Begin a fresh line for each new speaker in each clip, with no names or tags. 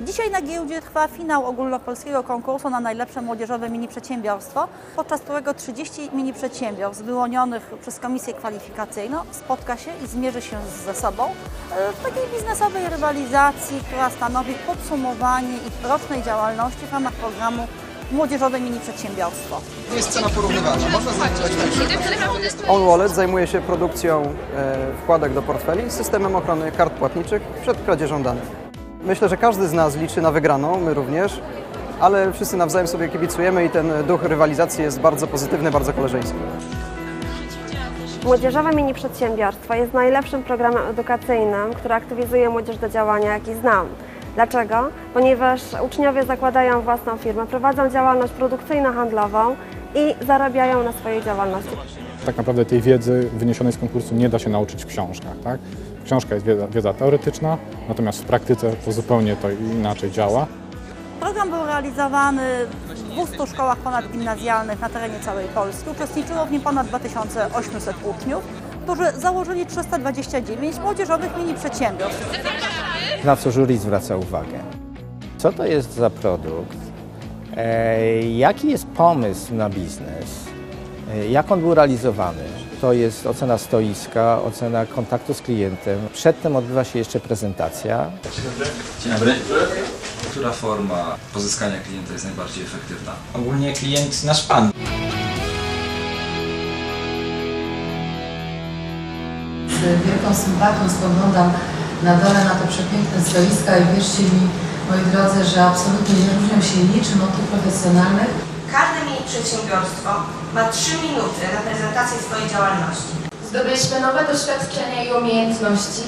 Dzisiaj na giełdzie trwa finał ogólnopolskiego konkursu na najlepsze młodzieżowe mini przedsiębiorstwo, podczas którego 30 mini przedsiębiorstw wyłonionych przez komisję kwalifikacyjną spotka się i zmierzy się ze sobą e, w takiej biznesowej rywalizacji, która stanowi podsumowanie ich rocznej działalności w ramach programu Młodzieżowe Mini Przedsiębiorstwo.
Jest cena porównywalna, można lepsze.
On Wallet zajmuje się produkcją e, wkładek do portfeli, systemem ochrony kart płatniczych przed kradzieżą danych. Myślę, że każdy z nas liczy na wygraną, my również, ale wszyscy nawzajem sobie kibicujemy i ten duch rywalizacji jest bardzo pozytywny, bardzo koleżeński.
Młodzieżowe mini przedsiębiorstwo jest najlepszym programem edukacyjnym, który aktywizuje młodzież do działania, jaki znam. Dlaczego? Ponieważ uczniowie zakładają własną firmę, prowadzą działalność produkcyjno-handlową i zarabiają na swojej działalności.
Tak naprawdę tej wiedzy wyniesionej z konkursu nie da się nauczyć w książkach. Tak? Książka jest wiedza, wiedza teoretyczna, natomiast w praktyce to zupełnie to inaczej działa.
Program był realizowany w 200 szkołach ponadgimnazjalnych na terenie całej Polski. Uczestniczyło w nim ponad 2800 uczniów, którzy założyli 329 młodzieżowych mini przedsiębiorstw.
na co jury zwraca uwagę. Co to jest za produkt? E, jaki jest pomysł na biznes? E, jak on był realizowany? To jest ocena stoiska, ocena kontaktu z klientem. Przedtem odbywa się jeszcze prezentacja.
Dzień dobry. Która forma pozyskania klienta jest najbardziej efektywna?
Ogólnie klient nasz pan.
Z wielką sympatią spoglądam na dole na te przepiękne stoiska i wierzcie mi, moi drodzy, że absolutnie nie różnią się niczym od tych profesjonalnych.
Przedsiębiorstwo ma 3 minuty na prezentację swojej działalności.
Zdobyliśmy nowe doświadczenia i umiejętności.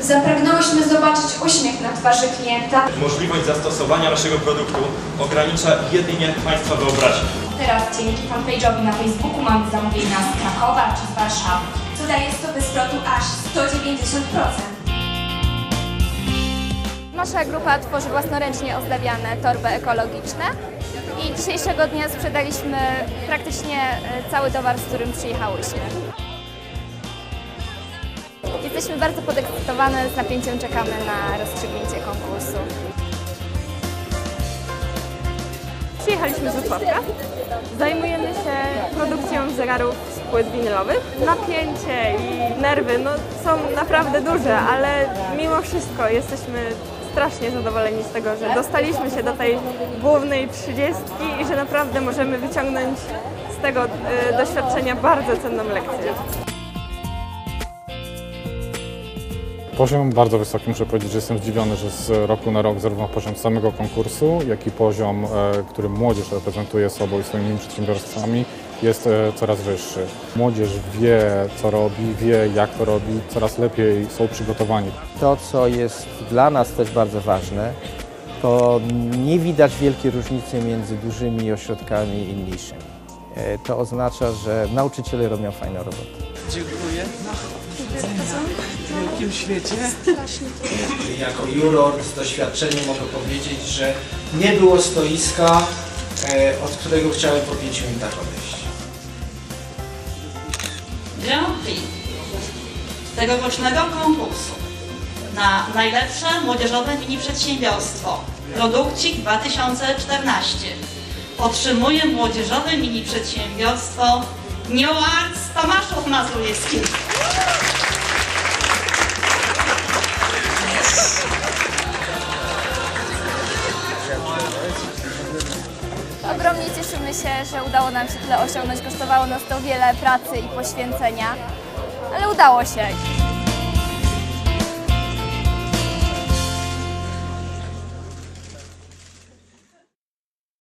Zapragnęłyśmy zobaczyć uśmiech na twarzy klienta.
Możliwość zastosowania naszego produktu ogranicza jedynie Państwa wyobraźnię.
Teraz dzięki fanpage'owi na Facebooku mamy zamówienia z Krakowa czy z Warszawy.
Co daje stopy zwrotu aż 190%.
Nasza grupa tworzy własnoręcznie ozdabiane torby ekologiczne i dzisiejszego dnia sprzedaliśmy praktycznie e, cały towar, z którym przyjechałyśmy. Jesteśmy bardzo podekscytowane, z napięciem czekamy na rozstrzygnięcie konkursu.
Przyjechaliśmy z Wrocławka. Zajmujemy się produkcją zegarów z płyt winylowych. Napięcie i nerwy no, są naprawdę duże, ale mimo wszystko jesteśmy strasznie zadowoleni z tego, że dostaliśmy się do tej głównej trzydziestki i że naprawdę możemy wyciągnąć z tego e, doświadczenia bardzo cenną lekcję.
Poziom bardzo wysoki, muszę powiedzieć, że jestem zdziwiony, że z roku na rok zarówno poziom samego konkursu, jak i poziom, e, który młodzież reprezentuje sobą i swoimi przedsiębiorstwami jest e, coraz wyższy. Młodzież wie, co robi, wie, jak to robi, coraz lepiej są przygotowani.
To, co jest dla nas też bardzo ważne, to nie widać wielkiej różnicy między dużymi ośrodkami i mniejszymi. E, To oznacza, że nauczyciele robią fajną robotę.
Dziękuję. W wielkim świecie. Jako juror z doświadczeniem mogę powiedzieć, że nie było stoiska, od którego chciałem po 5 minutach odejść.
Grand tegorocznego konkursu na najlepsze młodzieżowe mini przedsiębiorstwo Produkcik 2014 otrzymuje młodzieżowe mini przedsiębiorstwo New Arts Tomaszów Mazowiecki.
Ogromnie cieszymy się, że udało nam się tyle osiągnąć. Kosztowało nas to wiele pracy i poświęcenia, ale udało się.